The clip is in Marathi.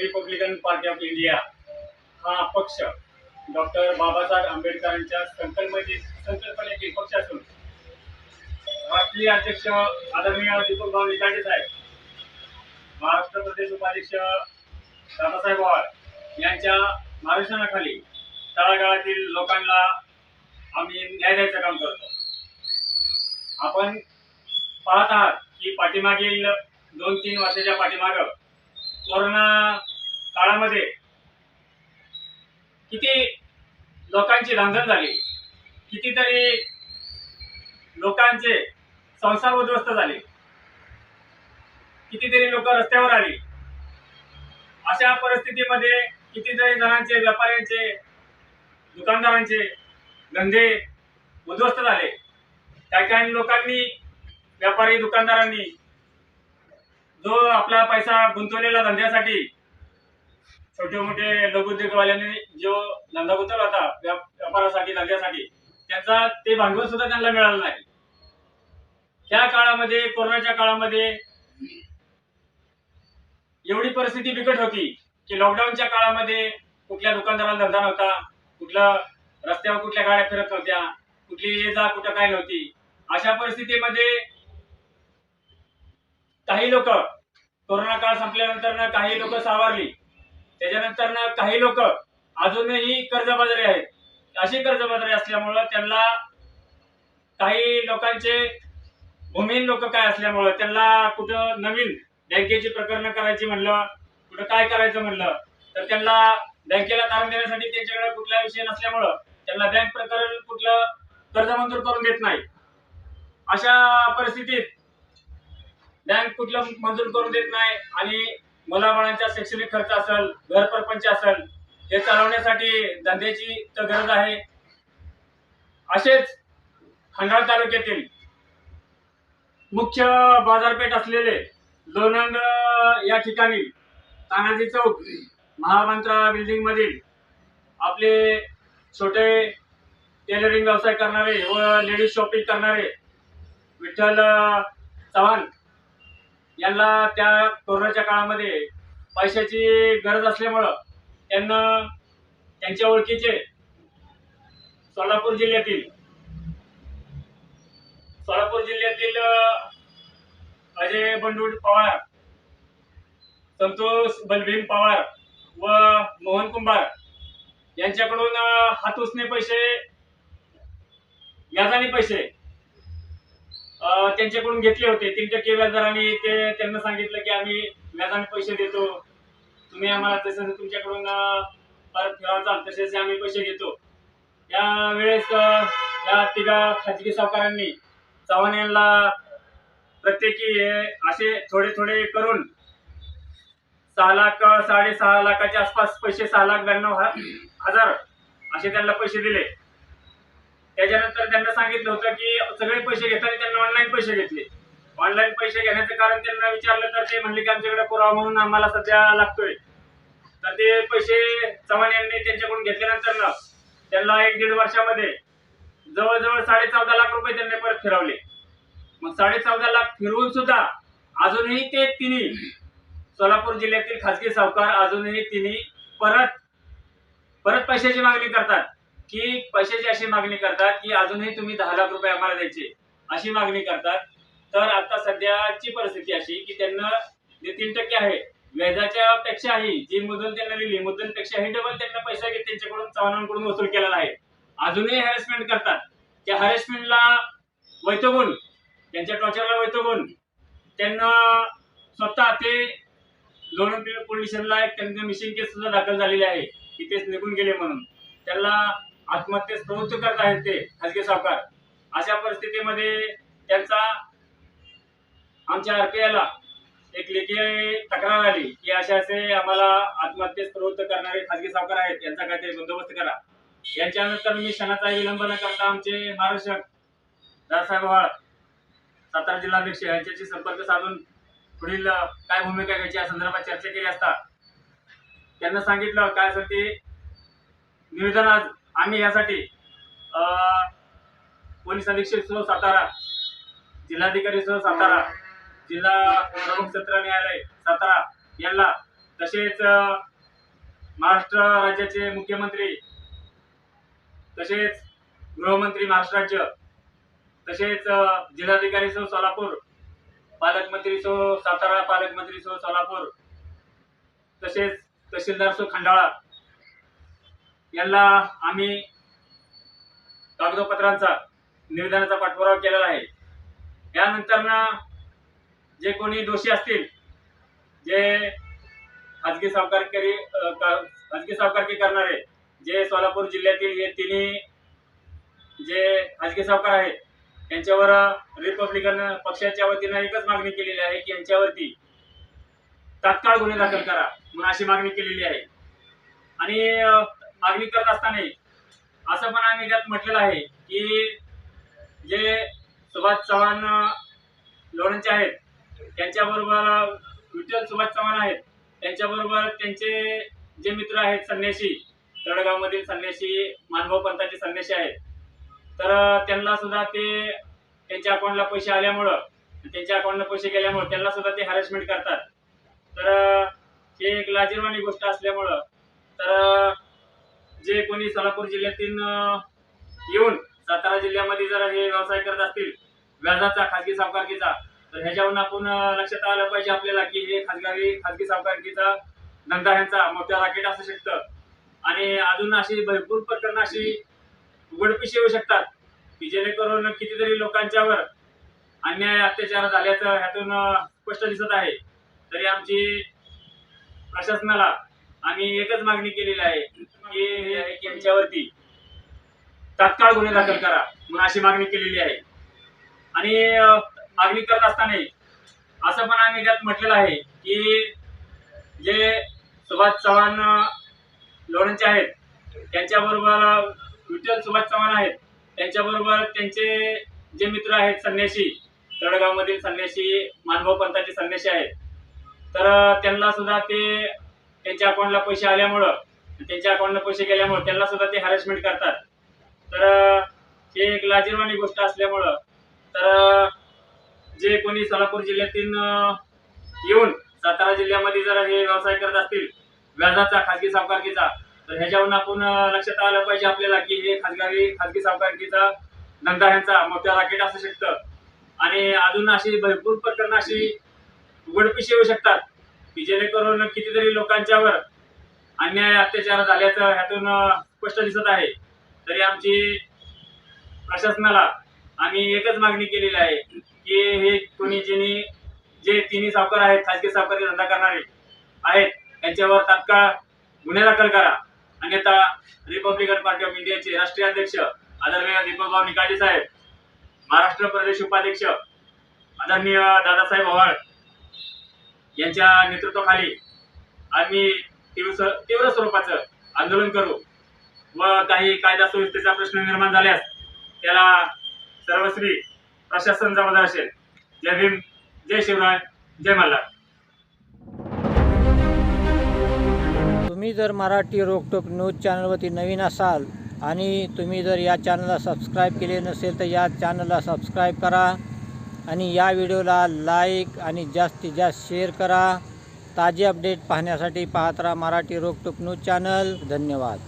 रिपब्लिकन पार्टी ऑफ इंडिया हा पक्ष डॉक्टर बाबासाहेब आंबेडकरांच्या संकल्पने संकल्पनेतील पक्ष असून राष्ट्रीय अध्यक्ष आदरणीय दीपकभाऊ निकाडे साहेब महाराष्ट्र प्रदेश उपाध्यक्ष दादासाहेब पवार यांच्या मार्गदर्शनाखाली तळागाळातील लोकांना आम्ही न्याय द्यायचं काम करतो. आपण पाहत आहात की पाठीमागील दोन तीन वर्षाच्या पाठीमाग कोरोना काळामध्ये किती लोकांची धांदल झाली कितीतरी लोकांचे संसार उद्ध्वस्त झाले कितीतरी लोक रस्त्यावर आली. अशा परिस्थितीमध्ये कितीतरी जणांचे व्यापाऱ्यांचे दुकानदारांचे धंदे उद्ध्वस्त झाले. काही काही लोकांनी व्यापारी दुकानदारांनी जो आपला पैसा गुंतवलेला धंद्यासाठी छोटे मोठे लघुउद्योगवाल्यांनी जो धंदा गुंतवला होता व्यापारासाठी धंद्यासाठी त्यांचा ते भांडवल सुद्धा त्यांना मिळालं नाही. त्या काळामध्ये कोरोनाच्या काळामध्ये एवढी परिस्थिती बिकट होती की लॉकडाऊनच्या काळामध्ये कुठल्या दुकानदाराला धंदा नव्हता कुठल्या रस्त्यावर कुठल्या गाड्या फिरत नव्हत्या कुठली ये जा कुठं काय नव्हती. अशा परिस्थितीमध्ये काही लोक कोरोना काळ संपल्यानंतर काही लोक सावरली. त्याच्यानंतर ना काही लोक अजूनही कर्जबाजारी आहेत. अशी कर्जबाजारी असल्यामुळं त्यांना काही लोकांचे भूमिहीन लोक काय असल्यामुळं त्यांना कुठं नवीन बँकेची प्रकरणं करायची म्हणलं कुठं काय करायचं म्हणलं तर त्यांना बँकेला तारण देण्यासाठी त्यांच्याकडे कुठला विषय नसल्यामुळं त्यांना बँक प्रकरण कुठलं कर्ज मंजूर करून देत नाही. अशा परिस्थितीत बँक कुठलं मंजूर करून देत नाही आणि मुलाबाळांचा शैक्षणिक खर्च असेल घरपरपंच असेल हे चालवण्यासाठी धंद्याची तर गरज आहे. असेच खंडाळ तालुक्यातील मुख्य बाजारपेठ असलेले लोणंद या ठिकाणी तानाजी चौक महामंत्रा बिल्डिंग मधील आपले छोटे टेलरिंग व्यवसाय करणारे व लेडीज शॉपिंग करणारे विठ्ठल चव्हाण यांना त्या कोरोनाच्या काळामध्ये पैशाची गरज असल्यामुळं त्यांना त्यांच्या ओळखीचे सोलापूर जिल्ह्यातील सोलापूर जिल्ह्यातील अजय बंडू पवार संतोष बलभीम पवार व मोहन कुंभार यांच्याकडून अ, हातुसने पैसे व्याजाने पैसे त्यांच्याकडून घेतले होते. तीन टक्के व्याजदराने ते त्यांना सांगितलं की आम्ही व्याजाने पैसे देतो. तुम्ही आम्हाला तसं तुमच्याकडून परत फिरावं चाल तसेच आम्ही पैसे घेतो. या वेळेस या तिघा खाजगी सावकारांनी चव्हाण यांना प्रत्येकी हे असे थोडे थोडे करून सहा लाख साडेसहा लाखाच्या आसपास पैसे सहा लाख ब्याण्णव हा- हजार असे त्यांना पैसे दिले. सांगितलं होतं की सगळे पैसे घेताना त्यांना ऑनलाईन पैसे घेतले. ऑनलाईन पैसे घेण्याचं कारण त्यांना विचारलं तर ते म्हणले की आमच्याकडे पुरावा म्हणून आम्हाला सध्या लागतोय. तर ते पैसे चव्हाण यांनी त्यांच्याकडून घेतल्यानंतर त्यांना एक दीड वर्षामध्ये जवळजवळ साडे चौदा लाख रुपये त्यांनी परत फिरवले. मग साडे चौदा लाख फिरवून सुद्धा अजूनही ते तिन्ही सोलापूर जिल्ह्यातील खासगी सावकार अजूनही तिन्ही परत परत पैशाची मागणी करतात. की पैशाची अशी मागणी करतात की अजूनही तुम्ही दहा लाख रुपये आम्हाला द्यायचे. अशी मागणी करतात. तर आता सध्याची परिस्थिती अशी की त्यांना जे तीन टक्के आहे व्याजाच्या पेक्षाही जी मुदल त्यांना दिली मुदलपेक्षाही डबल त्यांना पैसा घेत त्यांच्याकडून चव्हाणांकडून वसूल केलेला आहे अजूनही हॅरेसमेंट करतात. त्या हॅरेसमेंटला वैतगून त्यांच्या टॉर्चरला वैतगून त्यांना स्वतः ते लोणंद पोलीस स्टेशनला एक त्यांचं मिशिंग केस सुद्धा दाखल झालेली आहे. की तेच निघून गेले म्हणून. त्यांना आत्महत्येस प्रवृत्त करत आहेत ते खाजगी सावकार. अशा परिस्थितीमध्ये त्यांचा आमच्या आरपीआयला एक लेखी तक्रार आली की असे असे आम्हाला आत्महत्येस प्रवृत्त करणारे खाजगी सावकार आहेत यांचा काहीतरी बंदोबस्त करा. यांच्यानंतर मी क्षणाचा विलंब न करता आमचे महाराष्ट्र दादासाहेब वाळ सातारा जिल्हाध्यक्ष यांच्याशी संपर्क साधून पुढील काय भूमिका घ्यायची या संदर्भात चर्चा केली असता त्यांना सांगितलं काय असेल ते निवेदन आज आम्ही यासाठी पोलीस अधीक्षक सह सातारा जिल्हाधिकारी सह सातारा जिल्हा प्रमुख सत्र न्यायालय सातारा यांना तसेच महाराष्ट्र राज्याचे मुख्यमंत्री तसेच गृहमंत्री महाराष्ट्र राज्य तसेच जिल्हाधिकारी सो सोलापूर पालकमंत्री सो सातारा पालकमंत्री सो सोलापूर तसेच तहसीलदार सो खंडाळा यांना आम्ही कागदोपत्रांचा निवेदनाचा पाठपुरावा केलेला आहे. यानंतर जे कोणी दोषी असतील जे खाजगी सावकारकरी खाजगी सावकारकी करणारे जे सोलापूर जिल्ह्यातील हे तिन्ही जे खाजगी सावकार आहेत यांच्यावर रिपब्लिकन पक्षाच्या वतीनं एकच मागणी केलेली आहे की यांच्यावरती तात्काळ गुन्हे दाखल करा म्हणून अशी मागणी केलेली आहे. आणि मागणी करत असताना. असं पण आम्ही त्यात म्हटलेलं आहे की जे सुभाष चव्हाण लोणचे आहेत त्यांच्याबरोबर विठ्ठल सुभाष चव्हाण आहेत त्यांच्याबरोबर त्यांचे जे मित्र आहेत संन्यासी तळगावमधील संन्यासी मानभाऊ पंथाचे संन्यासी आहेत. तर त्यांना सुद्धा ते त्यांच्या अकाउंटला पैसे आल्यामुळं त्यांच्या अकाउंटला पैसे गेल्यामुळं त्यांना सुद्धा ते हॅरेसमेंट करतात. तर हे एक लाजीरवाणी गोष्ट असल्यामुळं तर जे कोणी सोलापूर जिल्ह्यातील येऊन सातारा जिल्ह्यामध्ये जर हे व्यवसाय करत असतील व्याजाचा खाजगी सावकारकीचा तर ह्याच्यावरून आपण लक्षात आलं पाहिजे आपल्याला की हे खाजगी खाजगी सावकारकीचा धंदा ह्यांचा मोठ्या राकेट असू शकतं. आणि अजून अशी भरपूर प्रकरणं अशी उघडपिशी येऊ शकतात की जेणेकरून कितीतरी लोकांच्यावर अन्याय अत्याचार झाल्याचं ह्यातून स्पष्ट दिसत आहे. तरी आमची प्रशासनाला आम्ही एकच मागणी केलेली आहे की हे यांच्यावरती तात्काळ गुन्हे दाखल करा म्हणून अशी मागणी केलेली आहे. आणि मागणी करत असताना असं पण आम्ही त्यात म्हटलेलं आहे की जे सुभाष चव्हाण लोणचे आहेत त्यांच्याबरोबर विठ्ठल सुभाष चव्हाण आहेत त्यांच्याबरोबर त्यांचे जे मित्र आहेत संन्यासी तळगावमधील संन्यासी मानभाव पंथाचे संन्यासी आहेत तर त्यांना सुद्धा ते त्यांच्या अकाउंटला पैसे आल्यामुळं त्यांच्या अकाउंटला पैसे गेल्यामुळं त्यांना सुद्धा ते हॅरेसमेंट करतात. तर हे एक लाजीरवाणी गोष्ट असल्यामुळं तर जे कोणी सोलापूर जिल्ह्यातील येऊन सातारा जिल्ह्यामध्ये जर हे व्यवसाय करत असतील व्याजाचा खाजगी सावकारकीचा तर ह्याच्यावरून आपण लक्षात आलं पाहिजे आपल्याला की हे खाजगी खाजगी सावकारकीचा धंदा ह्यांचा मोठ्या राकेट असू शकतं. आणि अजून अशी भरपूर प्रकरणं अशी उघडपिशी येऊ शकतात. की जेणेकरून कितीतरी लोकांच्यावर अन्याय अत्याचार झाल्याचं ह्यातून स्पष्ट दिसत आहे. तरी आमची प्रशासनाला आम्ही एकच मागणी केलेली आहे की हे कोणी ज्यांनी जे तिन्ही सावकार आहेत खाजगी सावकारी धंदा करणारे आहेत त्यांच्यावर तात्काळ गुन्हे दाखल करा. अन्यथा रिपब्लिकन पार्टी ऑफ इंडियाचे राष्ट्रीय अध्यक्ष आदरणीय दीपकभाऊ निकाटे साहेब महाराष्ट्र प्रदेश उपाध्यक्ष आदरणीय दादासाहेब आव्हाड यांच्या नेतृत्वाखाली आम्ही तीव्र तीव्र स्वरूपाचं आंदोलन करू व काही कायदा सुव्यवस्थेचा प्रश्न निर्माण झाल्यास त्याला सर्वश्री प्रशासन जबाबदार असेल. जय भीम जय शिवराय जय मल्हार. तुम्ही जर मराठी रोकटोक न्यूज चॅनलवरती नवीन असाल आणि तुम्ही जर या चॅनलला सबस्क्राईब केले नसेल तर या चॅनलला सबस्क्राईब करा. आणि या व्हिडिओला लाईक आणि जास्तीत जास्त शेअर करा. ताजे अपडेट पाहण्यासाठी पाहत राहा मराठी रोकटोक न्यूज चॅनल. धन्यवाद.